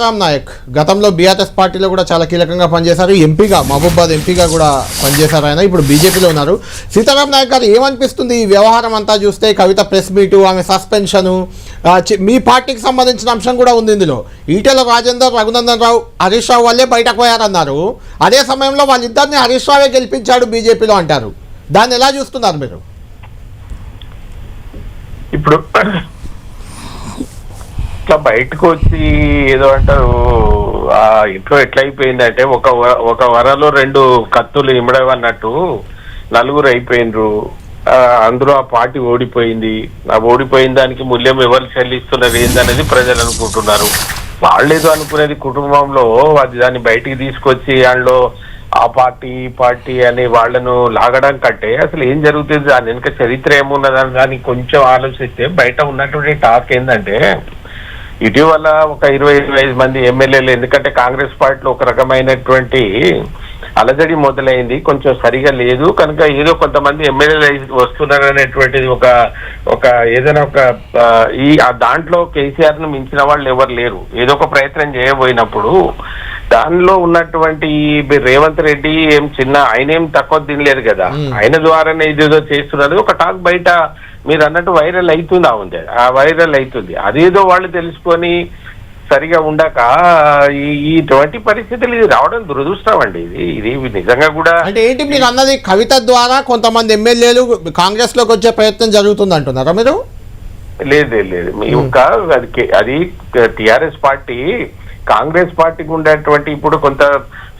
రామ్ నాయక్. గతంలో బీఆర్ఎస్ పార్టీలో కూడా చాలా కీలకంగా పనిచేశారు. ఎంపీగా మహబూబాద్ ఎంపీగా కూడా పనిచేశారు ఆయన. ఇప్పుడు బీజేపీలో ఉన్నారు. సీతారాం నాయక్ గారు ఏమనిపిస్తుంది ఈ వ్యవహారం అంతా చూస్తే? కవిత ప్రెస్ మీటు ఆమె సస్పెన్షను మీ పార్టీకి సంబంధించిన అంశం కూడా ఉంది ఇందులో. ఈటెల రాజేందర్ రఘునందన్ రావు హరీష్ రావు వల్లే బయటకు పోయారన్నారు. అదే సమయంలో వాళ్ళిద్దరిని హరీష్ రావే గెలిపించాడు బీజేపీలో అంటారు. దాన్ని ఎలా చూస్తున్నారు మీరు? ఇప్పుడు ఇట్లా బయటకు వచ్చి ఏదో అంటారు ఆ ఇంట్లో ఎట్లా అయిపోయిందంటే ఒక వ- ఒక వరలో రెండు కత్తులు ఇమ్మడం అన్నట్టు నలుగురు అయిపోయినరు. అందులో ఆ పార్టీ ఓడిపోయింది. ఆ ఓడిపోయిన దానికి మూల్యం ఎవరు చెల్లిస్తున్నారు ఏందనేది ప్రజలు అనుకుంటున్నారు. వాళ్ళేదో అనుకునేది కుటుంబంలో అది దాన్ని బయటికి తీసుకొచ్చి అందులో ఆ పార్టీ ఈ పార్టీ అని వాళ్ళను లాగడం కంటే అసలు ఏం జరుగుతుంది? దాని వెనుక చరిత్ర ఏమున్నదని దాన్ని కొంచెం ఆలోచిస్తే బయట ఉన్నటువంటి టాక్ ఏంటంటే ఇటీవల ఒక ఇరవై ఇరవై ఐదు మంది ఎమ్మెల్యేలు ఎందుకంటే కాంగ్రెస్ పార్టీలో ఒక రకమైనటువంటి అలజడి మొదలైంది కొంచెం సరిగా లేదు. కనుక ఏదో కొంతమంది ఎమ్మెల్యేలు వస్తున్నారు అనేటువంటిది ఒక ఒక ఏదైనా ఒక ఈ ఆ దాంట్లో కేసీఆర్ను మించిన వాళ్ళు ఎవరు లేరు. ఏదో ఒక ప్రయత్నం చేయబోయినప్పుడు దానిలో ఉన్నటువంటి రేవంత్ రెడ్డి ఏం చిన్న ఆయన ఏం తక్కువ తినలేదు కదా. ఆయన ద్వారానే ఇదేదో చేస్తున్నారు. ఒక టాక్ బయట మీరు అన్నట్టు వైరల్ అవుతుందా ఉంది. ఆ వైరల్ అవుతుంది అదేదో వాళ్ళు తెలుసుకొని సరిగా ఉండక ఈ ఇటువంటి పరిస్థితులు ఇది రావడం దురదృష్టం అండి ఇది. ఇది నిజంగా కూడా అంటే ఏంటి మీరు అన్నది కవిత ద్వారా కొంతమంది ఎమ్మెల్యేలు కాంగ్రెస్లోకి వచ్చే ప్రయత్నం జరుగుతుంది అంటున్నారా మీరు? లేదు లేదు, మీ యొక్క అది టిఆర్ఎస్ పార్టీ కాంగ్రెస్ పార్టీకి ఉండేటువంటి ఇప్పుడు కొంత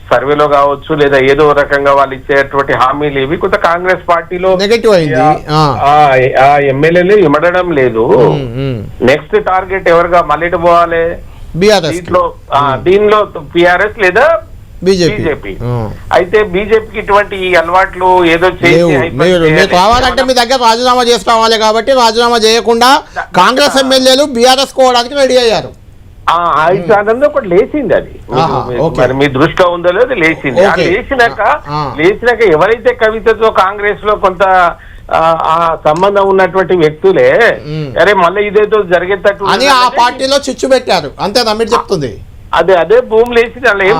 సర్వేలో కావచ్చు లేదా ఏదో రకంగా వాళ్ళు ఇచ్చేటువంటి హామీలు ఇవి కొంత కాంగ్రెస్ పార్టీలో నెగటివ్ అయింది. ఆ. ఆ- ఆ ఎమ్మెల్యేలు ఇమడడం లేదు. నెక్స్ట్ టార్గెట్ ఎవరుగా మళ్ళీ పోవాలి? దీంట్లో దీనిలో పిఆర్ఎస్ లేదా బీజేపీ. అయితే బీజేపీకి ఇటువంటి ఈ అలవాట్లు ఏదో మీరు కావాలంటే మీ దగ్గర రాజీనామా చేసి రావాలి కాబట్టి రాజీనామా చేయకుండా కాంగ్రెస్ ఎమ్మెల్యేలు బీఆర్ఎస్ కోవడానికి రెడీ అయ్యారు. అదంతా ఒకటి లేచింది అది. మరి మీ దృష్టిలో ఉందో లేదో లేచింది. ఓకే. లేచినాక. లేచినాక ఎవరైతే కవితతో కాంగ్రెస్లో కొంత ఆ, సంబంధం ఉన్నటువంటి వ్యక్తులే. అరే మళ్ళీ ఇదేదో జరిగేటట్టు అని ఆ పార్టీలో చిచ్చు పెట్టారు. అంతేనా మీరు చెప్తుంది. అదే అదే భూమి లేచి దానిలో ఏం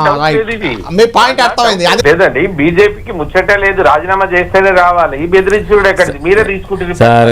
మీ పాయింట్ అర్థమైంది. అది- లేదండి. బీజేపీకి ముచ్చట లేదు రాజీనామా చేస్తేనే రావాలి. ఈ బెదిరించుడు ఎక్కడ మీరే తీసుకుంటుంది సార్